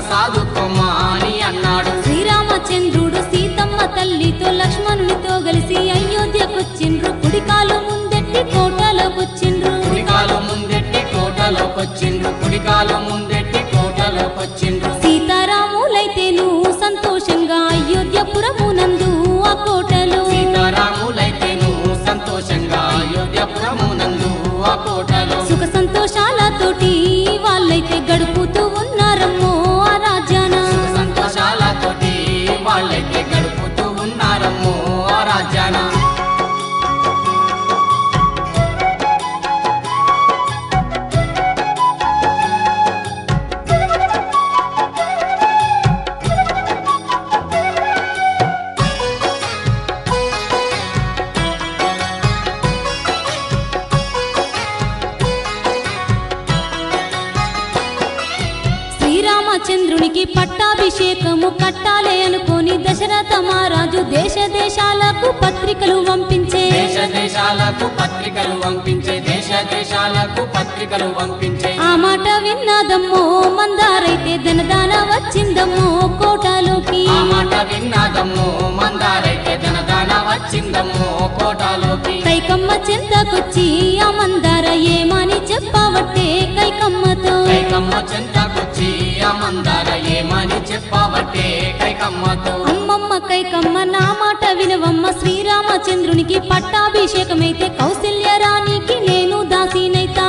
engraçado. పత్రికలు పంపించే దేశ దేశాలకు పత్రికలు పంపించే దేశ దేశాలకు పత్రికలు పంపించే. ఆ మాట విన్నదమ్మో మందారైతే ధనదాన వచ్చిందమ్మో కోటలోకి. ఆ మాట విన్నాదమ్మో మందారైతే ధనదాన వచ్చిందమ్మో కోటలోకి. కైకమ్మ చెంతకొచ్చి ఆ మందార ఏమని చెప్పవట్టే కైకమ్మతో. కైకమ్మ చెంతకొచ్చి ఆ మందార ఏమని చెప్పబట్టే కైకమ్మతో. కైకమ్మ నా మాట వినవమ్మ. శ్రీరామచంద్రునికి పట్టాభిషేకమైతే కౌశల్య రాణికి నేను దాసినైతా.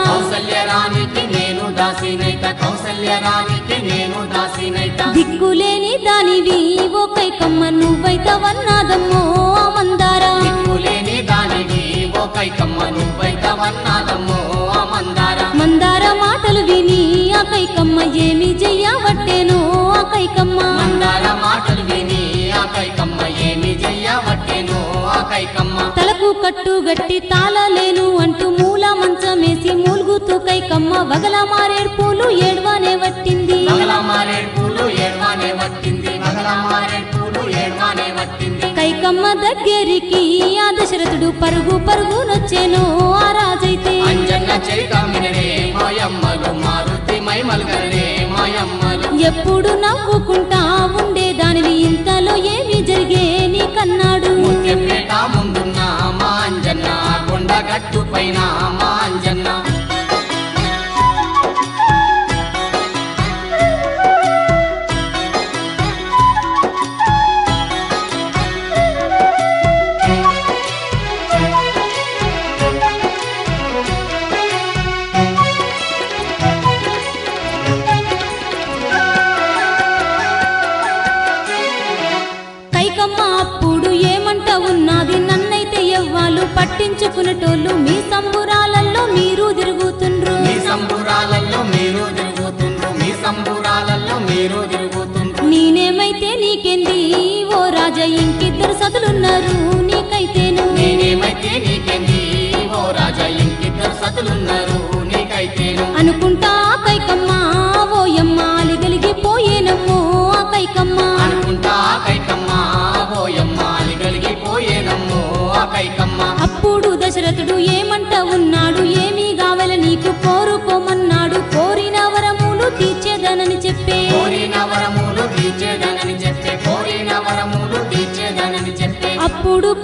నేను దాసినైత. కౌసల్య రాణికి నేను దాసినైత. దిక్కులేని దానివి ఓ కైకమ్మ నువ్వైతవన్నాదమ్మో ఆ మందార దిక్కులేని దానివి ఓ కైకమ్మ నువ్వైతవన్నాదమ్మో ఆ మందార మాటలు విని ఆ కైకమ్మ ఏమి చెయ్యవట్టేనో? గట్టి తాళలేను అంటూ మూల మంచమేసి మూలుగుతూ కైకమ్మ వగల మారేడ్పూలు ఏడ్వానే వట్టింది. మగల మారేడుపులు ఏడ్వానే వట్టింది. కైకమ్మ దగ్గరికి ఆ దశరథుడు పరుగు పరుగునొచ్చేను ఆ రాజైతే. ఎప్పుడు నవ్వుకుంటా ఉండేదానివి ఇంతలో ఏమి జరిగే నీకన్నాడు ముత్యంపేట ముందున్న నా కొండ గట్టు పైన మాంజ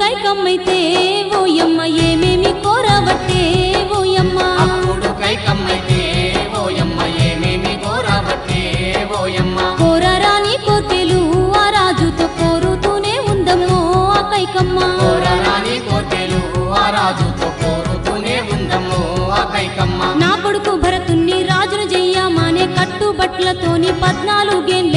కైకమ్మైతే ఓయమ్మ ఏమేమి కోరబట్టే ఓయమ్మ అప్పుడు కైకమ్మైతే ఓయమ్మ ఏమేమి కోరబట్టే ఓయమ్మ కోరరాని కోర్కెలు ఆ రాజుతో కోరుతూనే ఉందమ్మో ఆ కైకమ్మ కోరరాని కోటెలు ఆ రాజుతో కోరుతూనే ఉందమ్మో ఆ కైకమ్మ నా కొడుకు భరతుణ్ణి రాజును చెయ్యమానే కట్టుబట్లతోని పద్నాలుగేండ్లైతే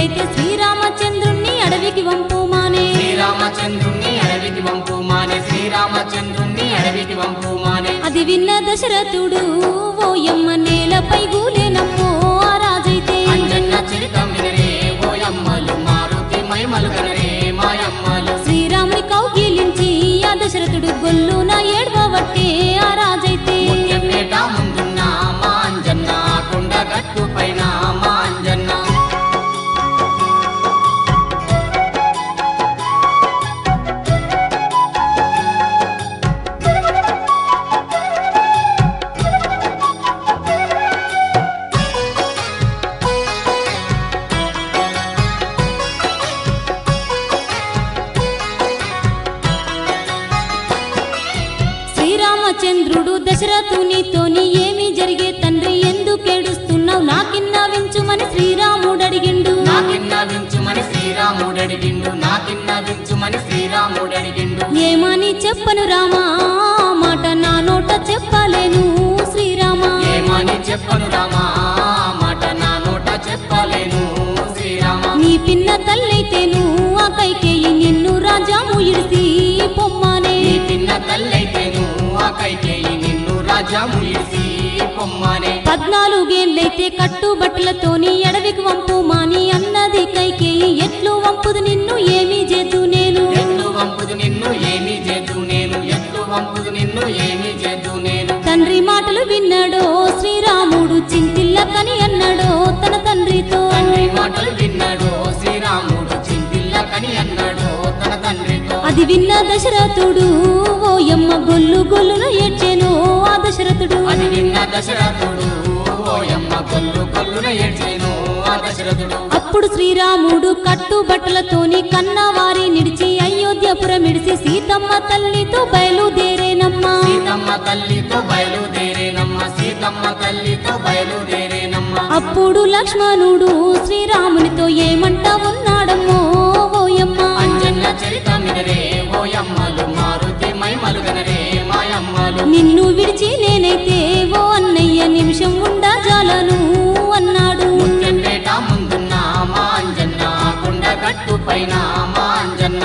అది విన్న దశరథుడు ఓయమ్మ నేలపై గూలేనమ్మో రాజైతే అంజన్న చరితం వినరే ఓయమ్మలు మారుతి మైమలు కనరే తల్లైతేను ఆ కైకేయి నిన్ను రాజాము ఇడిసి పొమ్మనే. పద్నాలుగేండ్లైతే కట్టుబట్టలతోని ఎడవికి వంపు మాని అన్నది కైకేయి ఎట్లు వంపుదు నిన్ను ఏమీ చేద్దు నేను. ఎట్లు వంపుదు నిన్ను ఏమి చేద్దు నేను. ఎట్లు వంపుదు నిన్ను ఏమి చేద్దు నేను. తండ్రి మాటలు విన్నాడో శ్రీరాముడు చింతిల్లకని అన్నాడో తన తండ్రితో. తండ్రి మాటలు విన్నాడు శ్రీరాముడు చింతిల్ల కని అన్నాడు. అది విన్న దశరథుడు ఓయమ్మ గొల్లు గొల్లున ఏడ్చెను ఆ దశరథుడు. అది విన్న దశరథుడు ఓయమ్మ కొల్లు కొల్లున ఏడ్చేను ఆ దశరథుడు. అప్పుడు శ్రీరాముడు కట్టుబట్టలతోని కన్నవారి నిడిచి అయోధ్యపురం ఇడిచి సీతమ్మ తల్లితో బయలుదేరేనమ్మా. సీతమ్మ తల్లితో బయలుదేరేనమ్మ సీతమ్మ తల్లితో బయలుదేరేనమ్మ. అప్పుడు లక్ష్మణుడు శ్రీరామునితో ఏమంట ఉన్నాడమ్మో చరితమినరే ఓయమ్మలు మారుతి మైమలుగనరే మాయమ్మలు నిన్ను విడిచి నేనైతే ఓ అన్నయ్య నిమిషం ఉండా జాలను అన్నాడు. ముందున్న మా అంజన్న కొండ గట్టు పైన మా అంజన్న.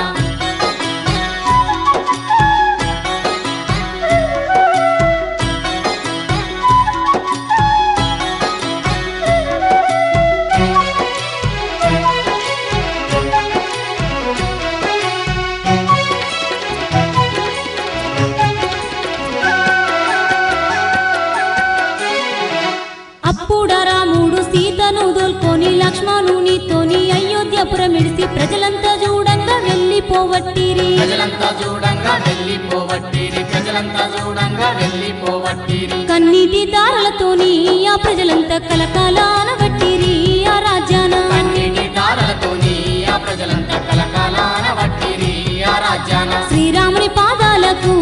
ప్రజలంతా చూడంగా వెళ్ళిపోవట్టిరి. ప్రజలంతా చూడంగా వెళ్ళిపోవట్టిరి. ప్రజలంతా చూడంగా వెళ్ళిపోవట్టిరి. కన్నీటి దారులతోని ఆ ప్రజలంతా కలకాలాన వట్టిరి ఆ రాజ్యాన కన్నీటి దారలతోని ఆ ప్రజలంతా కలకాలాన వట్టిరి ఆ రాజ్యాన శ్రీరాముని పాదాలకు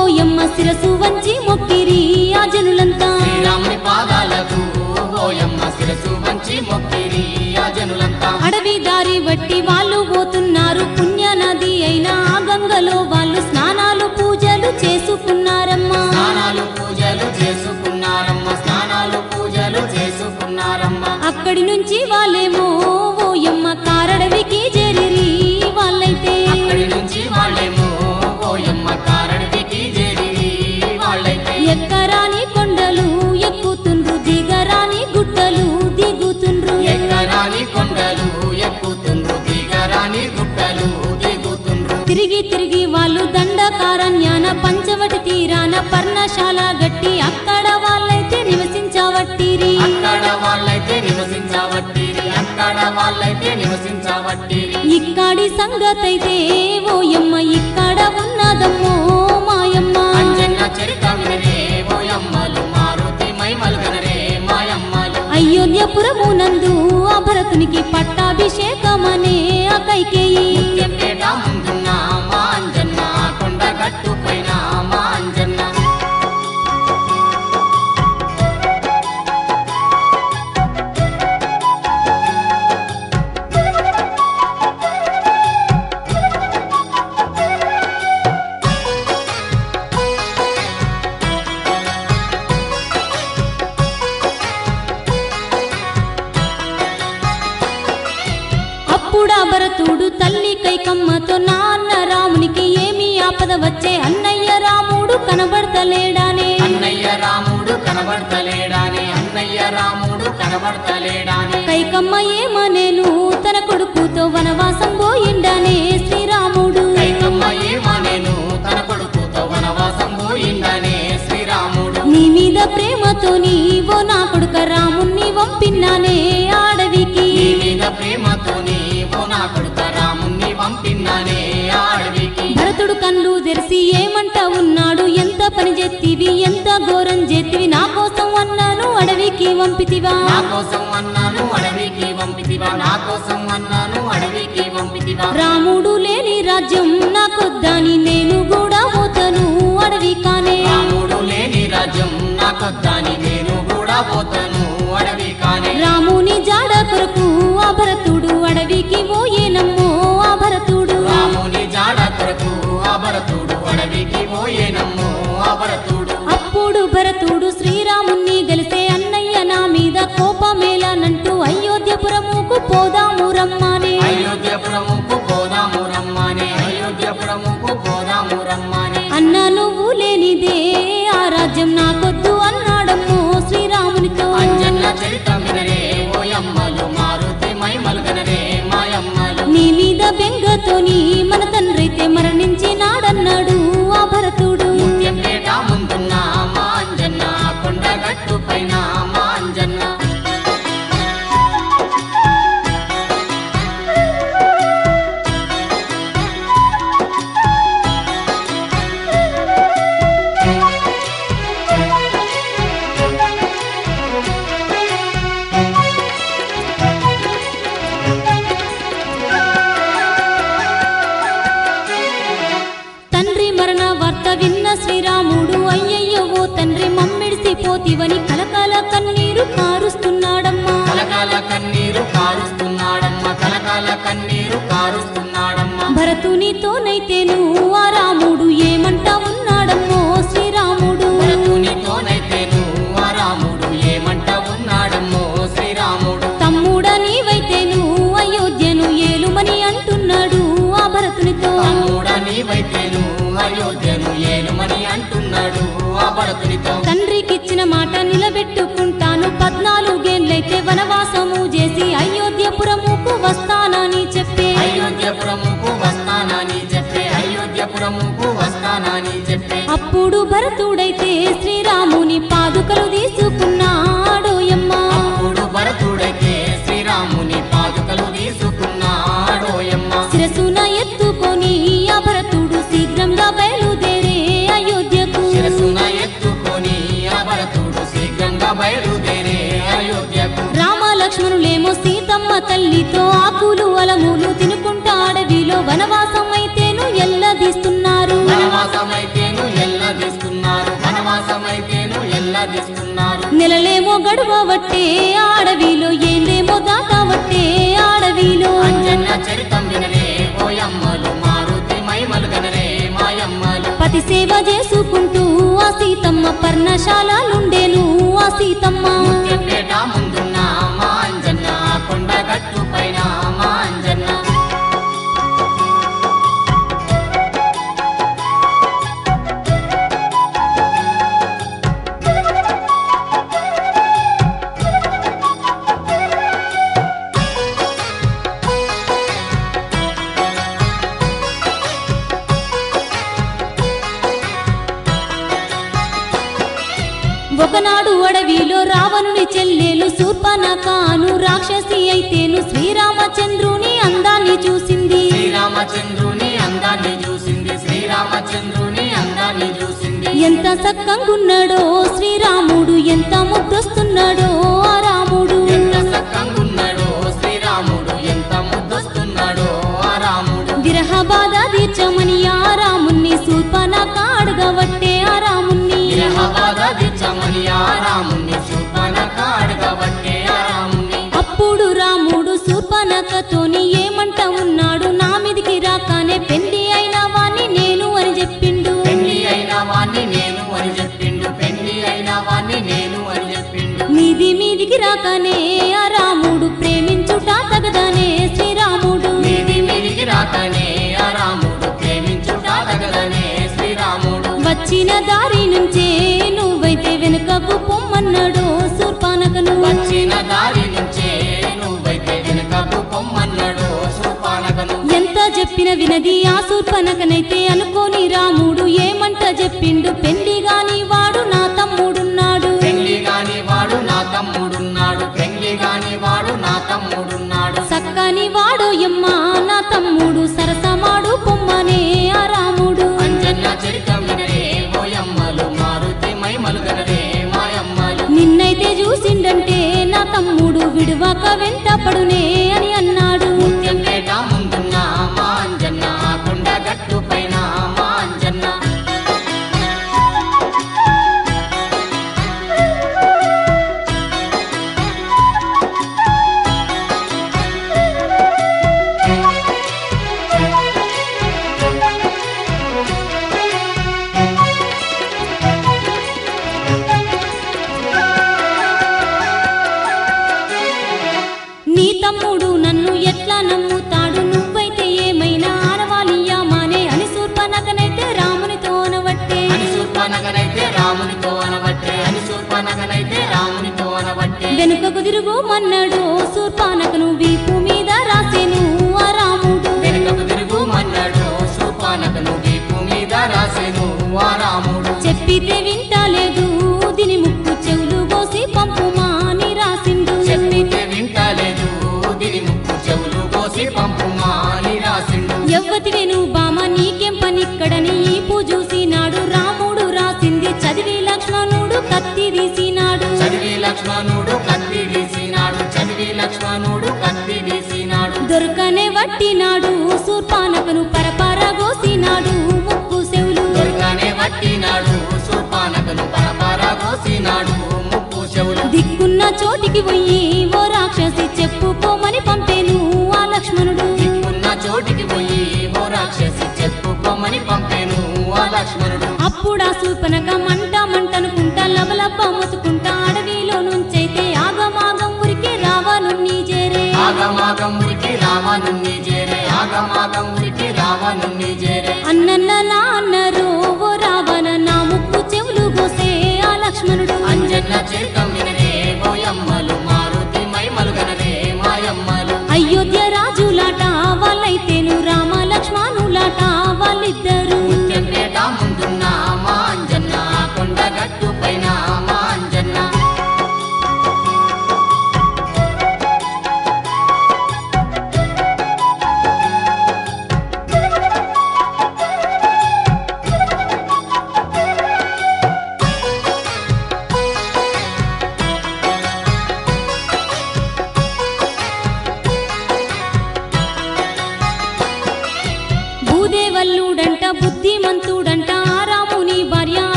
ఓయమ్మ శిరసు వంచి మొక్కిరి. ఆ జనులంతా శ్రీరాముని పాదాలకు ఓయమ్మ శిరసు అడవి దారి వట్టి తిరిగి వాళ్ళు దండకారణ్యాన పంచవటి తీరాన పర్ణశాల గట్టి అక్కడ వాళ్ళైతే నివసించవట్టిరి. అక్కడ వాళ్ళైతే నివసించవట్టిరి. అక్కడ వాళ్ళైతే నివసించవట్టిరి. ఇక్కడి సంగతైతే ఓయమ్మ ఇక్కడ ఉన్నదమ్మో మాయమ్మ. అంజన్న చరిత వినరే ఓయమ్మలు మారుతి మైమల్గనరే మాయమ్మలు. అయోధ్యపురమునందు ఆ భరతునికి పట్టాభిషేకమనే ఆ కైకమ్మ ఏమనేను తన కొడుకుతో వనవాసం పోయిండానే శ్రీరాముడు. నీ మీద ప్రేమతోని ఓ నా కొడుక రాముణ్ణి వంపిన్నానే ఆడవికి. నా కొడుక రాముణ్ణి పంపిన్నానే ఆ అడవికి భరతుడు కళ్ళు తెరిసి ఏమంట ఉన్నాడు? ఎంత పని చేతివి నా కోసం అన్నాను అడవికి పంపితివా? నా కోసం అన్నాను అడవికి పంపితివా? రాముడు లేని రాజ్యం నాకొద్దని నేను కూడా పోతాను అడవి కానే రాముడు లేని నాకొద్దని నేను కూడా పోతాను అడవి కానే రాముని జాడ కొరకు ఆ భరతుడు అడవికి పోయేనమ్మో ఆ భరతుడు. రాముని జాడ కొరకు ఆ భరతుడు అడవికి పోయేనమ్మో ఆ భరతుడు. అప్పుడు భరతుడు శ్రీరాముణ్ణి గెలిసే మీద కోపమేలానంటూ అయోధ్యపురముకు పోదాము రమ్మానే. అయోధ్యపురముకు పోదాము రమ్మనే. అయోధ్యపురముకు పోదాము రమ్మనే. అన్న నువ్వు లేనిదే ఆ రాజ్యం నాకొద్దు అన్నాడమ్మో శ్రీరామునితో. అంజన్న చరితం వినరే ఓయమ్మలు మారుతి మాయమ్మలు నీ మీద బెంగతోని మన తండ్రైతే మరణించినాడన్నాడు నీవైతేను అయోధ్యను ఏలుమని అంటున్నాడు ఆ భరతునితో. తండ్రికిచ్చిన మాట నిలబెట్టుకుంటాను. పద్నాలుగేళ్ళైతే వనవాసము చేసి తల్లితో ఆకులు అలములు తినుకుంటా అడవిలో వనవాసం అయితేను ఎల్లదీస్తున్నారు. నెలలేమో గడువవట్టే అడవిలో ఏందేమో దాటవట్టే అడవిలో పతి సేవ చేసుకుంటూ ఆ సీతమ్మ పర్ణశాలలుండేను ఆ సీతమ్మ. కొండగట్టు పైన ఒకనాడు అడవిలో రావణుని చెల్లెలు శూర్పనకాను రాక్షసి అయితేను శ్రీరామచంద్రుని అందాన్ని చూసింది. శ్రీరామచంద్రుని అందాన్ని చూసింది. శ్రీరామచంద్రుని అందాన్ని చూసింది. ఎంత సక్కంగున్నాడో శ్రీరాముడు ఎంత ముద్దొస్తున్నాడో ఆ రాముడు. ఎంత సక్కంగున్నాడో శ్రీరాముడు ఎంత ముద్దొస్తున్నాడో ఆ రాముడు. విరహ బాధ తీర్చమని ఆ రాముణ్ణి ఆ ఆ దారి నుంచే నువ్వైతే వెనుకకు పొమ్మన్నాడు శూర్పానకను ఎంత చెప్పిన వినది ఆ శూర్పనకనైతే అనుకోని రాముడు ఏమంట చెప్పిండు? పెళ్ళి గాని వాడు నా తమ్ముడున్నాడు. పెళ్ళి గాని వాడు నా తమ్ముడున్నాడు. పెళ్ళి గాని వాడు నా తమ్ముడున్నాడు. సక్కని వాడు ఎమ్మ నా తమ్ముడు. వెంటపడునే బామ నీకేం పనిక్కడని ఈ పూజూసినాడు రాముడు రాసింది చదివి లక్ష్మణుడు కత్తి వీసినాడు చదివి లక్ష్మణుడు కత్తి వీసినాడు చదివి లక్ష్మణుడు కత్తి వీసినాడు దొరకనే వట్టినాడు. శూర్పానకను గోసినాడు. ముక్కు దొరకనే వట్టినాడు. గోసినాడు. ముక్కు దిక్కున్న చోటికి పోయి ఓ రాక్షసి చెప్పుకోమని పంపేను. ఆ లక్ష్మణుడు పొమ్మని పంపెను ఆ అప్పుడా సూపనకమ్మ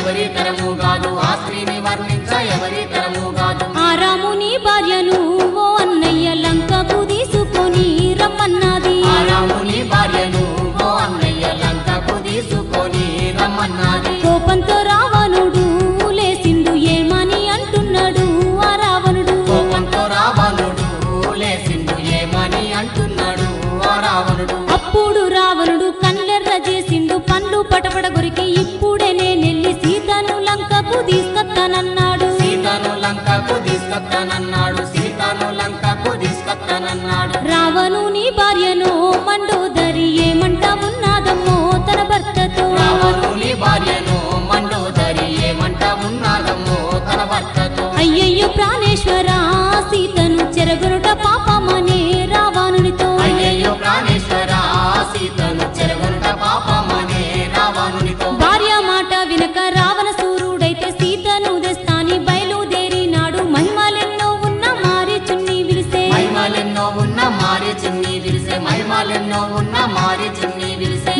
ఎవరి తరము కాదు ఆ స్త్రీని వర్ణించ ఎవరి తరము లంకకు తీసుకొస్తానన్నాడు సీతను లంకకు తీసుకొస్తానన్నాడు రావణుని భార్యను మండోదరి ఏమంటా ఉన్నాదమ్మో తన భర్తతో? రావణుని భార్యను మండోదరి ఏమంటా ఉన్నాదమ్మో తన భర్తతో? అయ్యయ్యో ప్రాణేశ్వర సీతను చెరగొరు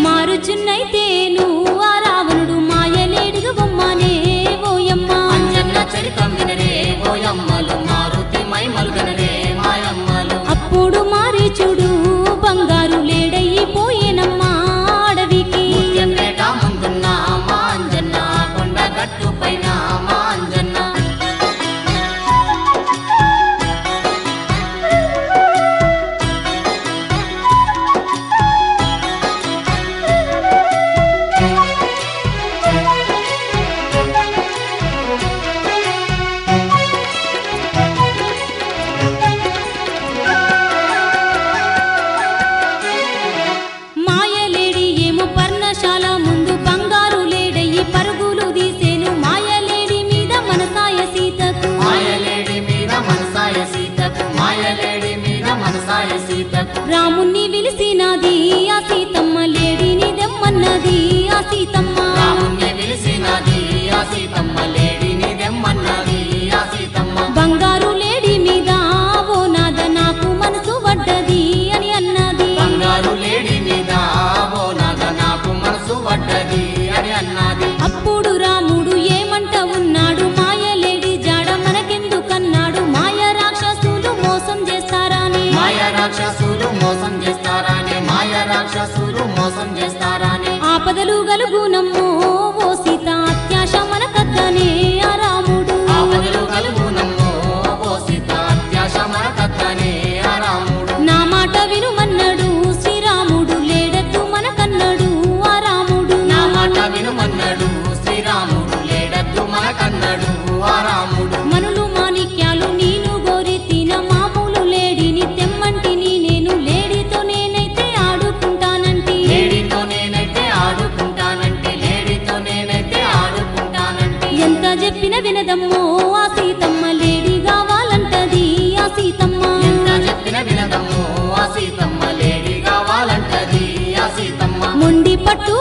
మారుచున్నైతే ఉన్న ఆ రావణుడు మాయలేడుగు బొమ్మనే ఓయమ్మ. చరితం వినరే.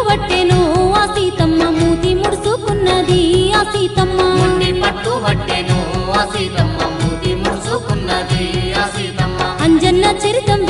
పట్టుబట్టెను ఆ సీతమ్మ మూతి ముడుచుకున్నది. ఆ సీతమ్మ ఉండి పట్టుబట్టెను ఆ సీతమ్మ మూతి ముడుచుకున్నది. ఆ సీతమ్మ అంజన్న చరితం